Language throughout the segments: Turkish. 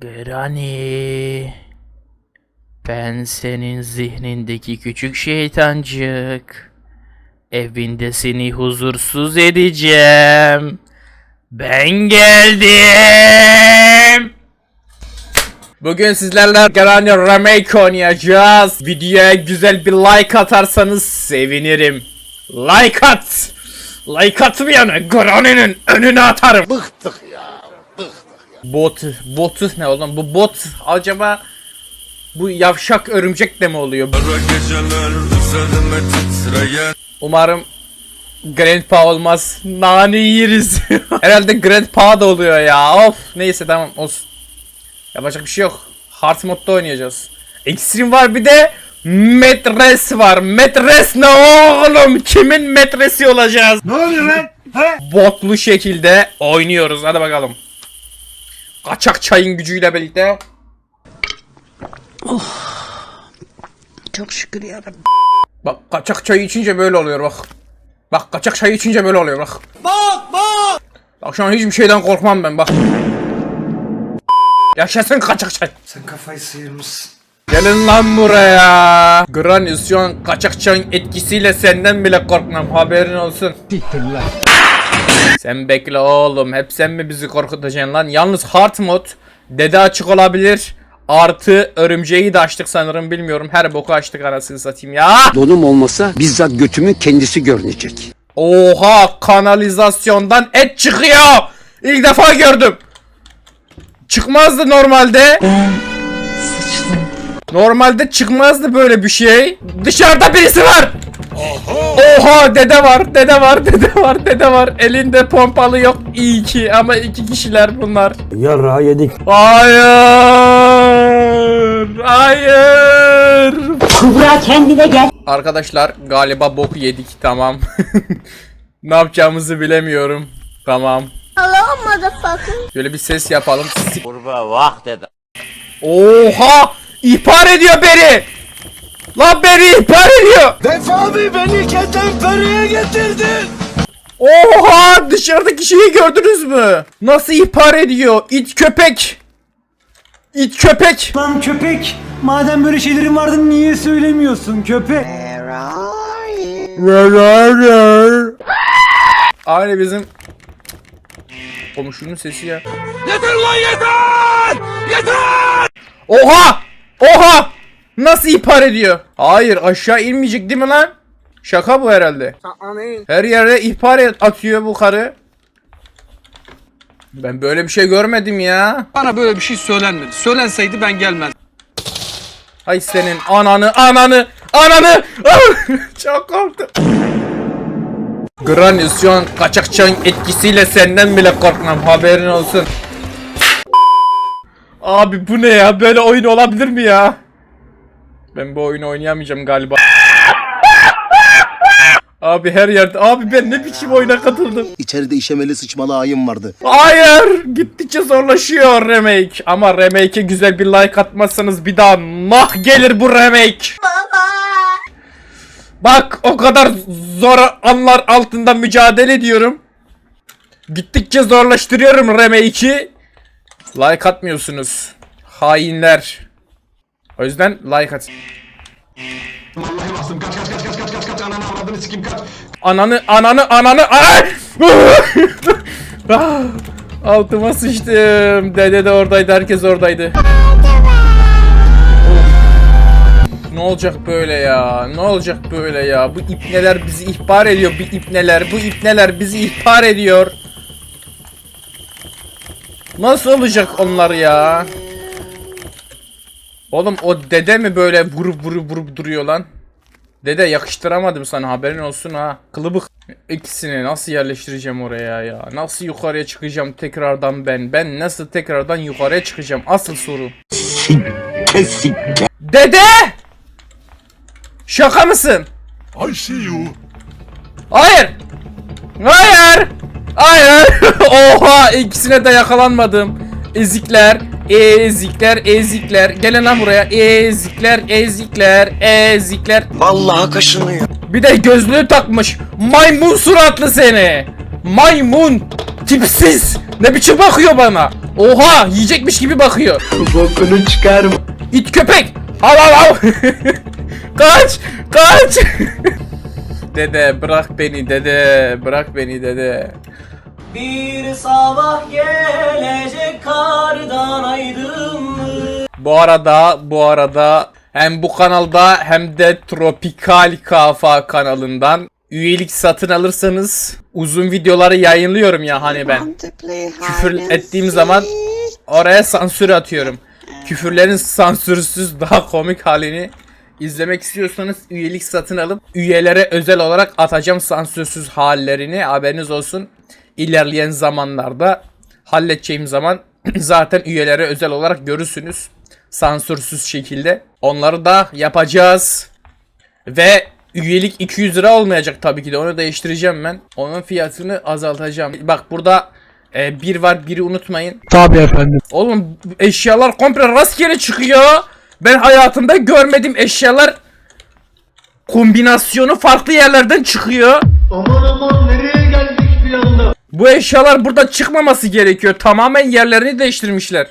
Granny. Ben senin zihnindeki küçük şeytancık. Evinde seni huzursuz edeceğim. Ben geldim. Bugün sizlerle Granny Remake oynayacağız. Videoya güzel bir like atarsanız sevinirim. Like at. Like atmayanı Granny'nin önüne atarım. Bot, botu ne oğlum? Bu bot acaba bu yavşak örümcek de mi oluyor? Umarım Grandpa olmaz. Nane yeriz. Herhalde Grandpa da oluyor ya. Of. Neyse tamam olsun. Yapacak bir şey yok. Hard modda oynayacağız. Extreme var bir de Metres var. Metres ne oğlum? Kimin metresi olacağız? Ne oluyor lan? He? Botlu şekilde oynuyoruz. Hadi bakalım. Kaçak çayın gücüyle birlikte. Çok şükür yarabbim. Bak kaçak çayı içince böyle oluyor bak. Bak kaçak çayı içince böyle oluyor bak. Bak bak. Bak şu an hiçbir şeyden korkmam ben bak. Yaşasın kaçak çay. Sen kafayı sıyırmışsın. Gelin lan buraya. Granny şu an kaçak çayın etkisiyle senden bile korkmam haberin olsun. Sen bekle oğlum hep sen mi bizi korkutacaksın lan? Yalnız hard mod dede açık olabilir. Artı örümceği de açtık sanırım bilmiyorum. Her boku açtık arasını satayım ya. Donum olmasa bizzat götümün kendisi görünecek. Oha kanalizasyondan et çıkıyor. İlk defa gördüm. Çıkmazdı normalde. Normalde çıkmazdı böyle bir şey. Dışarıda birisi var. Oha dede var dede var dede var dede var. Elinde pompalı yok iyi ki ama iki kişiler bunlar. Yarrağı yedik. Hayır. Hayır. Kubra kendine gel. Arkadaşlar galiba boku yedik tamam. ne yapacağımızı bilemiyorum. Tamam. Hello, motherfucker. Şöyle bir ses yapalım. Kurba vah dedi. Oha! İhbar ediyor beni! Lan beni ihbar ediyor! Defabi beni ketenferiye getirdin. Oha! Dışarıdaki şeyi gördünüz mü? Nasıl ihbar ediyor? İt köpek! İt köpek! Lan köpek. Madem böyle şeylerin vardı niye söylemiyorsun köpek? Aynı bizim komşunun sesi ya. Yeter lan yeter! Yeter! Oha! Oha! Nasıl ihbar ediyor? Hayır aşağı inmeyecek değil mi lan? Şaka bu herhalde. Her yere ihbar atıyor bu karı. Ben böyle bir şey görmedim ya. Bana böyle bir şey söylenmedi. Söylenseydi ben gelmezdim. Ay senin ananı ananı ananı. Çok korktum. Granny şu an kaçakçının etkisiyle senden bile korkmam haberin olsun. Abi bu ne ya? Böyle oyun olabilir mi ya? Ben bu oyunu oynayamayacağım galiba. Abi her yerde. Abi ben ne biçim oyuna katıldım. İçeride işemeli sıçmalı ayım vardı. Hayır! Gittikçe zorlaşıyor remake. Ama remake'e güzel bir like atmazsanız bir daha nah gelir bu remake. Bak o kadar zor anlar altında mücadele ediyorum. Gittikçe zorlaştırıyorum remake'i. Like atmıyorsunuz. Hainler. O yüzden like at. Ananı ananı ananı ay! Ah, Altıma sıçtım. Dede de oradaydı, herkes oradaydı. Ne olacak böyle ya? Ne olacak böyle ya? Bu ipneler bizi ihbar ediyor. Bu ipneler, bu ipneler bizi ihbar ediyor. Nasıl olacak onlar ya? Oğlum o dede mi böyle vurup vurup vurup duruyor lan? Dede yakıştıramadım sana haberin olsun ha. Kılıbık. İkisini nasıl yerleştireceğim oraya ya? Nasıl yukarıya çıkacağım tekrardan ben? Ben nasıl tekrardan yukarıya çıkacağım? Asıl soru. Dede! Şaka mısın? I see you. Hayır! Hayır! Hayır! Oha! ikisine de yakalanmadım. Ezikler, ezikler, ezikler. Gelin lan buraya. Ezikler, ezikler, ezikler. Vallahi kaşınıyor. Bir de gözlüğü takmış. Maymun suratlı seni. Maymun. Tipsiz. Ne biçim bakıyor bana. Oha yiyecekmiş gibi bakıyor. Bokunu çıkar İt köpek. Al al al. kaç kaç. dede bırak beni dede bırak beni dede. Bir sabah gelecek kardan aydınlık Bu arada bu arada hem bu kanalda hem de Tropikal Kafa kanalından üyelik satın alırsanız uzun videoları yayınlıyorum ya hani ben. Küfür ettiğim zaman oraya sansür atıyorum. Küfürlerin sansürsüz daha komik halini izlemek istiyorsanız üyelik satın alıp üyelere özel olarak atacağım sansürsüz hallerini haberiniz olsun. İlerleyen zamanlarda halledeceğim zaman zaten üyelere özel olarak görürsünüz. Sansürsüz şekilde. Onları da yapacağız. Ve üyelik 200 lira olmayacak tabii ki de onu değiştireceğim ben. Onun fiyatını azaltacağım. Bak burada e, bir var biri unutmayın. Tabi efendim Oğlum eşyalar komple rastgele çıkıyor. Ben hayatımda görmediğim eşyalar kombinasyonu farklı yerlerden çıkıyor. Aman aman nereye Bu eşyalar burada çıkmaması gerekiyor. Tamamen yerlerini değiştirmişler.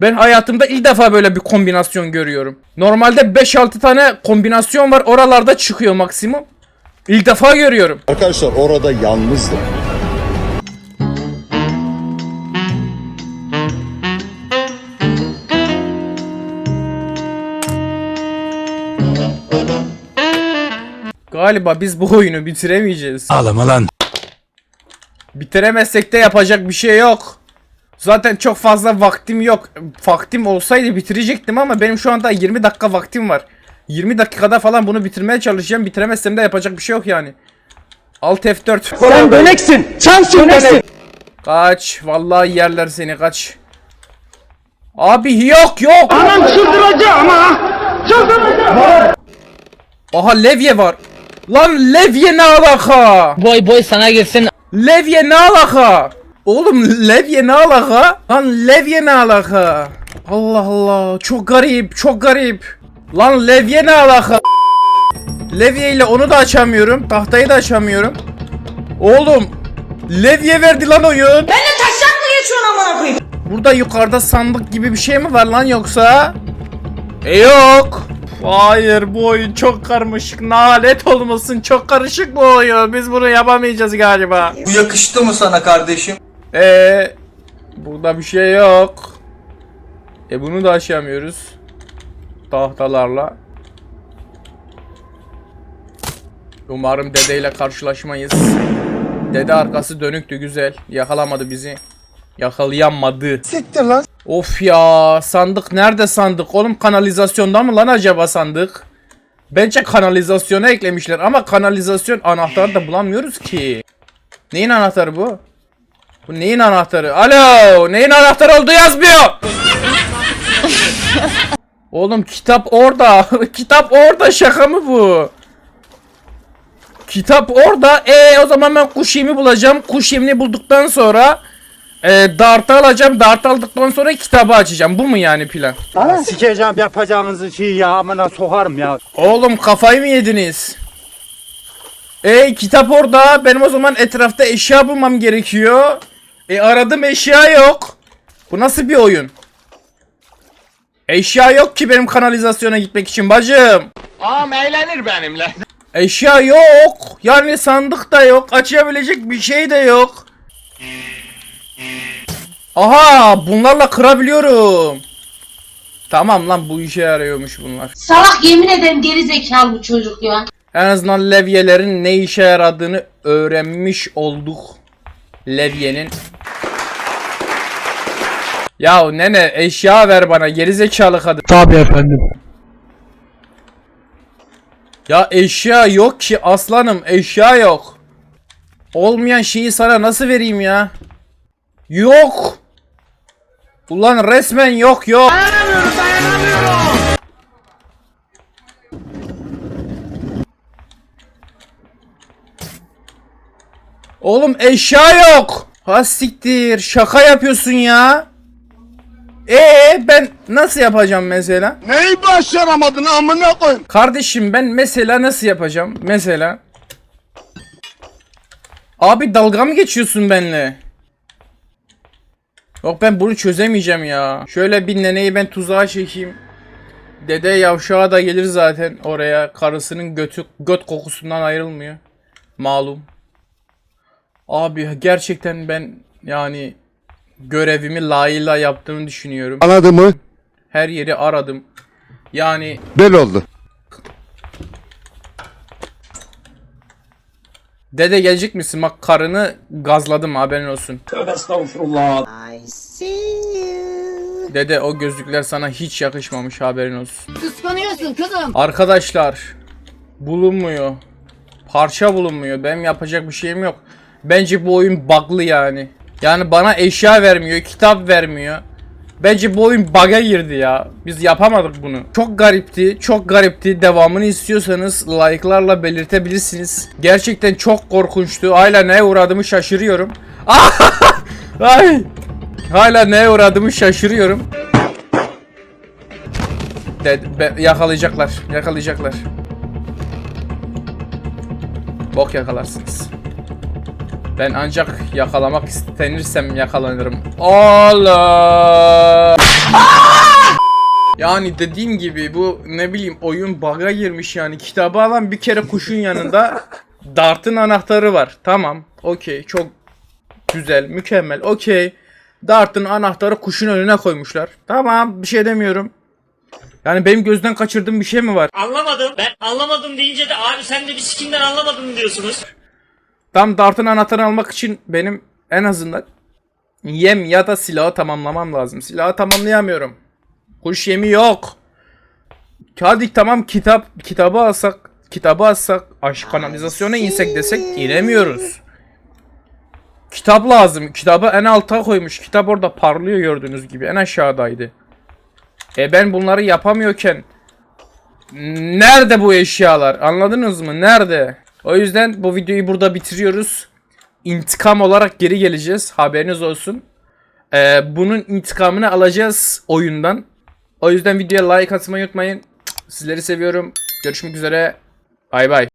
Ben hayatımda ilk defa böyle bir kombinasyon görüyorum. Normalde 5-6 tane kombinasyon var. Oralarda çıkıyor maksimum. İlk defa görüyorum. Arkadaşlar orada yalnızdım. Galiba biz bu oyunu bitiremeyeceğiz. Ağlama lan Bitiremezsek de yapacak bir şey yok. Zaten çok fazla vaktim yok. Vaktim olsaydı bitirecektim ama benim şu anda 20 dakika vaktim var. 20 dakikada falan bunu bitirmeye çalışacağım. Bitiremezsem de yapacak bir şey yok yani. Alt F4. Sen döneksin. Sen döneksin. Kaç. Vallahi yerler seni kaç. Abi yok yok. Anam çıldıracağım ha. Aha levye var. Lan levye ne alaka? Boy boy sana gelsin. Levye ne alaka? Oğlum levye ne alaka? Lan levye ne alaka? Allah Allah çok garip çok garip. Lan levye ne alaka? Levye ile onu da açamıyorum. Tahtayı da açamıyorum. Oğlum levye verdi lan oyun. Ben de taşak mı geçiyorsun amına koyayım? Burada yukarıda sandık gibi bir şey mi var lan yoksa? E yok. Hayır bu oyun çok karmaşık. Nalet olmasın çok karışık bu oyun. Biz bunu yapamayacağız galiba. Bu yakıştı mı sana kardeşim? Ee, burada bir şey yok. E bunu da aşamıyoruz. Tahtalarla. Umarım dedeyle karşılaşmayız. Dede arkası dönüktü güzel. Yakalamadı bizi. Yakalayamadı. Siktir lan. Of ya sandık nerede sandık? Oğlum kanalizasyonda mı lan acaba sandık? Bence kanalizasyona eklemişler ama kanalizasyon anahtarı da bulamıyoruz ki. Neyin anahtarı bu? Bu neyin anahtarı? Alo! Neyin anahtarı olduğu yazmıyor! Oğlum kitap orada. kitap orada şaka mı bu? Kitap orada. E o zaman ben kuş yemi bulacağım. Kuş yemini bulduktan sonra e, dartı alacağım. Dart aldıktan sonra kitabı açacağım. Bu mu yani plan? Sikeceğim yapacağınızı şey ya amına sokarım ya. Oğlum kafayı mı yediniz? E kitap orada. Benim o zaman etrafta eşya bulmam gerekiyor. E aradım eşya yok. Bu nasıl bir oyun? Eşya yok ki benim kanalizasyona gitmek için bacım. Ağam eğlenir benimle. Eşya yok. Yani sandık da yok. Açabilecek bir şey de yok. Aha bunlarla kırabiliyorum. Tamam lan bu işe yarıyormuş bunlar. Salak yemin ederim geri zekalı bu çocuk ya. En azından levyelerin ne işe yaradığını öğrenmiş olduk. Levyenin. Ya nene eşya ver bana gerizekalı kadın. Tabi efendim Ya eşya yok ki aslanım eşya yok. Olmayan şeyi sana nasıl vereyim ya? Yok. Ulan resmen yok yok. Oğlum eşya yok. Ha siktir şaka yapıyorsun ya. Ee ben nasıl yapacağım mesela? Neyi başaramadın amına koyayım Kardeşim ben mesela nasıl yapacağım? Mesela. Abi dalga mı geçiyorsun benimle? Yok ben bunu çözemeyeceğim ya. Şöyle bir neneyi ben tuzağa çekeyim. Dede yavşağa da gelir zaten oraya. Karısının götü göt kokusundan ayrılmıyor. Malum. Abi gerçekten ben yani görevimi layığıyla yaptığımı düşünüyorum. Anladı mı? Her yeri aradım. Yani Bel oldu. dede gelecek misin? Bak karını gazladım haberin olsun. Dede o gözlükler sana hiç yakışmamış haberin olsun. Kıskanıyorsun kızım. Arkadaşlar bulunmuyor. Parça bulunmuyor. Benim yapacak bir şeyim yok. Bence bu oyun bug'lı yani. Yani bana eşya vermiyor, kitap vermiyor. Bence bu oyun bug'a girdi ya. Biz yapamadık bunu. Çok garipti, çok garipti. Devamını istiyorsanız like'larla belirtebilirsiniz. Gerçekten çok korkunçtu. Hala neye uğradığımı şaşırıyorum. Ay! Hala neye uğradığımı şaşırıyorum. De, be- yakalayacaklar. Yakalayacaklar. Bok yakalarsınız. Ben ancak yakalamak istenirsem yakalanırım. Allah! Yani dediğim gibi bu ne bileyim oyun bug'a girmiş yani. Kitabı alan bir kere kuşun yanında Dart'ın anahtarı var. Tamam. Okey. Çok güzel. Mükemmel. Okey. Dart'ın anahtarı kuşun önüne koymuşlar. Tamam. Bir şey demiyorum. Yani benim gözden kaçırdığım bir şey mi var? Anlamadım. Ben anlamadım deyince de abi sen de bir sikimden anlamadın diyorsunuz. Tam Dart'ın anahtarını almak için benim en azından yem ya da silahı tamamlamam lazım. Silahı tamamlayamıyorum. Kuş yemi yok. Hadi tamam kitap kitabı alsak kitabı alsak aşk kanalizasyona insek desek inemiyoruz. Kitap lazım. Kitabı en alta koymuş. Kitap orada parlıyor gördüğünüz gibi. En aşağıdaydı. E ben bunları yapamıyorken Nerede bu eşyalar? Anladınız mı? Nerede? O yüzden bu videoyu burada bitiriyoruz. İntikam olarak geri geleceğiz. Haberiniz olsun. Ee, bunun intikamını alacağız oyundan. O yüzden videoya like atmayı unutmayın. Sizleri seviyorum. Görüşmek üzere. Bay bay.